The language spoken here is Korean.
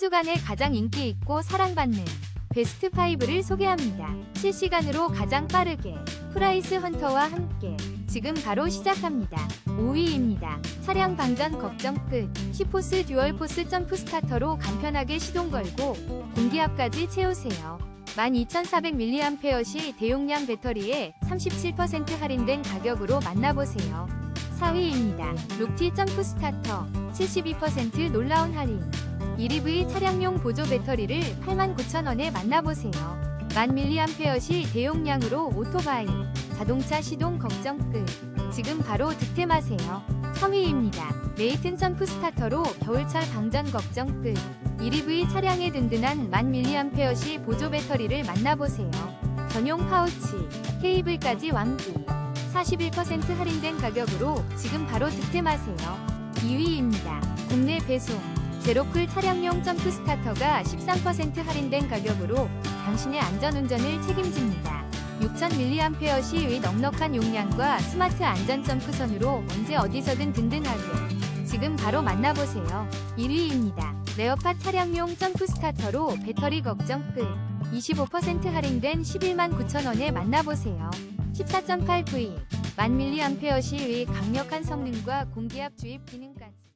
주간에 가장 인기 있고 사랑받는 베스트 5를 소개합니다. 실시간으로 가장 빠르게 프라이스 헌터와 함께 지금 바로 시작합니다. 5위입니다. 차량 방전 걱정 끝. 시포스 듀얼 포스 점프 스타터로 간편하게 시동 걸고 공기압까지 채우세요. 12,400mAh 대용량 배터리에 37% 할인된 가격으로 만나보세요. 4위입니다. 룩티 점프 스타터 72% 놀라운 할인 1EV 차량용 보조 배터리를 89,000원에 만나보세요. 1000mAh 대용량으로 오토바이 자동차 시동 걱정 끝. 지금 바로 득템하세요. 3위입니다. 레이튼 점프 스타터로 겨울철 방전 걱정 끝. 1EV 차량의 든든한 1000mAh 보조 배터리를 만나보세요. 전용 파우치, 케이블까지 완비. 41% 할인된 가격으로 지금 바로 득템하세요. 2위입니다. 국내 배송. 제로쿨 차량용 점프 스타터가 13% 할인된 가격으로 당신의 안전운전을 책임집니다. 6000mAh의 넉넉한 용량과 스마트 안전 점프선으로 언제 어디서든 든든하게 지금 바로 만나보세요. 1위입니다. 레어팟 차량용 점프 스타터로 배터리 걱정 끝. 25% 할인된 11만 9천원에 만나보세요. 14.8V 1000mAh의 강력한 성능과 공기압 주입 기능까지